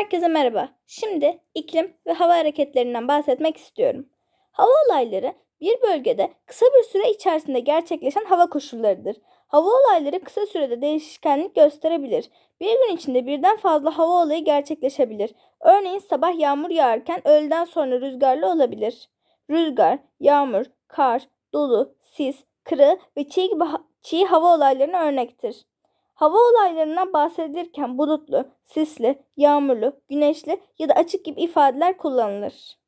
Herkese merhaba. Şimdi iklim ve hava hareketlerinden bahsetmek istiyorum. Hava olayları bir bölgede kısa bir süre içerisinde gerçekleşen hava koşullarıdır. Hava olayları kısa sürede değişkenlik gösterebilir. Bir gün içinde birden fazla hava olayı gerçekleşebilir. Örneğin sabah yağmur yağarken öğleden sonra rüzgarlı olabilir. Rüzgar, yağmur, kar, dolu, sis, kırı ve çiğ çiğ hava olaylarına örnektir. Hava olaylarından bahsedilirken bulutlu, sisli, yağmurlu, güneşli ya da açık gibi ifadeler kullanılır.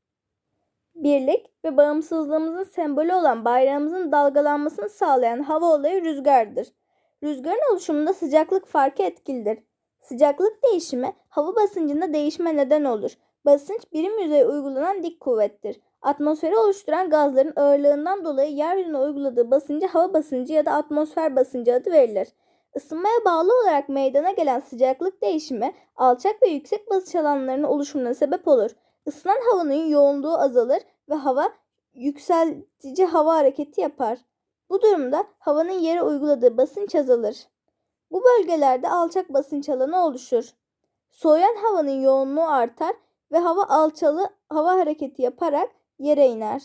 Birlik ve bağımsızlığımızın sembolü olan bayrağımızın dalgalanmasını sağlayan hava olayı rüzgardır. Rüzgarın oluşumunda sıcaklık farkı etkilidir. Sıcaklık değişimi hava basıncında değişime neden olur. Basınç birim yüzeye uygulanan dik kuvvettir. Atmosferi oluşturan gazların ağırlığından dolayı yeryüzüne uyguladığı basıncı hava basıncı ya da atmosfer basıncı adı verilir. Isınmaya bağlı olarak meydana gelen sıcaklık değişimi alçak ve yüksek basınç alanlarının oluşumuna sebep olur. Isınan havanın yoğunluğu azalır ve hava yükseltici hava hareketi yapar. Bu durumda havanın yere uyguladığı basınç azalır. Bu bölgelerde alçak basınç alanı oluşur. Soğuyan havanın yoğunluğu artar ve hava alçalı hava hareketi yaparak yere iner.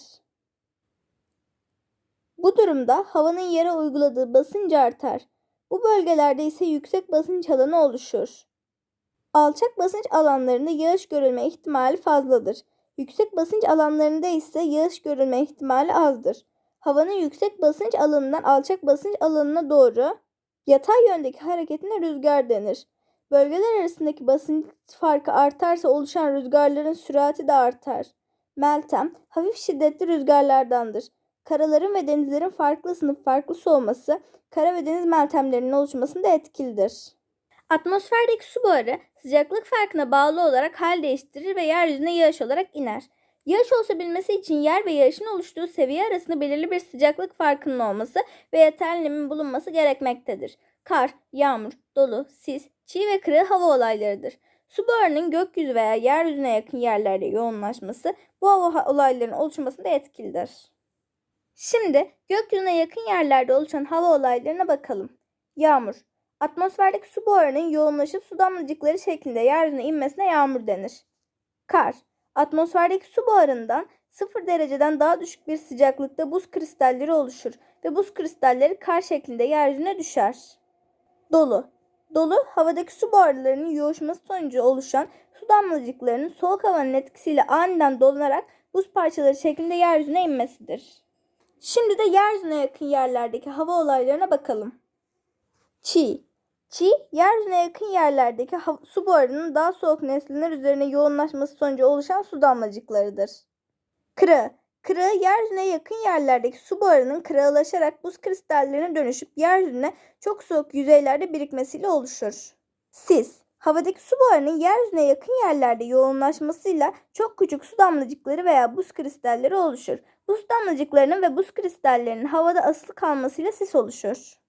Bu durumda havanın yere uyguladığı basınç artar. Bu bölgelerde ise yüksek basınç alanı oluşur. Alçak basınç alanlarında yağış görülme ihtimali fazladır. Yüksek basınç alanlarında ise yağış görülme ihtimali azdır. Havanın yüksek basınç alanından alçak basınç alanına doğru yatay yöndeki hareketine rüzgar denir. Bölgeler arasındaki basınç farkı artarsa oluşan rüzgarların sürati de artar. Meltem, hafif şiddetli rüzgarlardandır. Karaların ve denizlerin farklı sınıf farklı soğuması, kara ve deniz meltemlerinin oluşmasında etkilidir. Atmosferdeki su buharı sıcaklık farkına bağlı olarak hal değiştirir ve yeryüzüne yağış olarak iner. Yağış oluşabilmesi için yer ve yağışın oluştuğu seviye arasında belirli bir sıcaklık farkının olması ve yeterli nemin bulunması gerekmektedir. Kar, yağmur, dolu, sis, çiğ ve kırığı hava olaylarıdır. Su buharının gökyüzü veya yeryüzüne yakın yerlerde yoğunlaşması bu hava olaylarının oluşmasında etkilidir. Şimdi gökyüzüne yakın yerlerde oluşan hava olaylarına bakalım. Yağmur. Atmosferdeki su buharının yoğunlaşıp su damlacıkları şeklinde yeryüzüne inmesine yağmur denir. Kar. Atmosferdeki su buharından 0 dereceden daha düşük bir sıcaklıkta buz kristalleri oluşur ve buz kristalleri kar şeklinde yeryüzüne düşer. Dolu. Dolu, havadaki su buharlarının yoğuşması sonucu oluşan su damlacıklarının soğuk havanın etkisiyle aniden dolanarak buz parçaları şeklinde yeryüzüne inmesidir. Şimdi de yeryüzüne yakın yerlerdeki hava olaylarına bakalım. Çiğ. Çiğ, yeryüzüne yakın yerlerdeki su buharının daha soğuk nesneler üzerine yoğunlaşması sonucu oluşan su damlacıklarıdır. Kırı. Kırı, yeryüzüne yakın yerlerdeki su buharının kırağılaşarak buz kristallerine dönüşüp yeryüzüne çok soğuk yüzeylerde birikmesiyle oluşur. Sis. Havadaki su buharının yeryüzüne yakın yerlerde yoğunlaşmasıyla çok küçük su damlacıkları veya buz kristalleri oluşur. Buz damlacıklarının ve buz kristallerinin havada asılı kalmasıyla sis oluşur.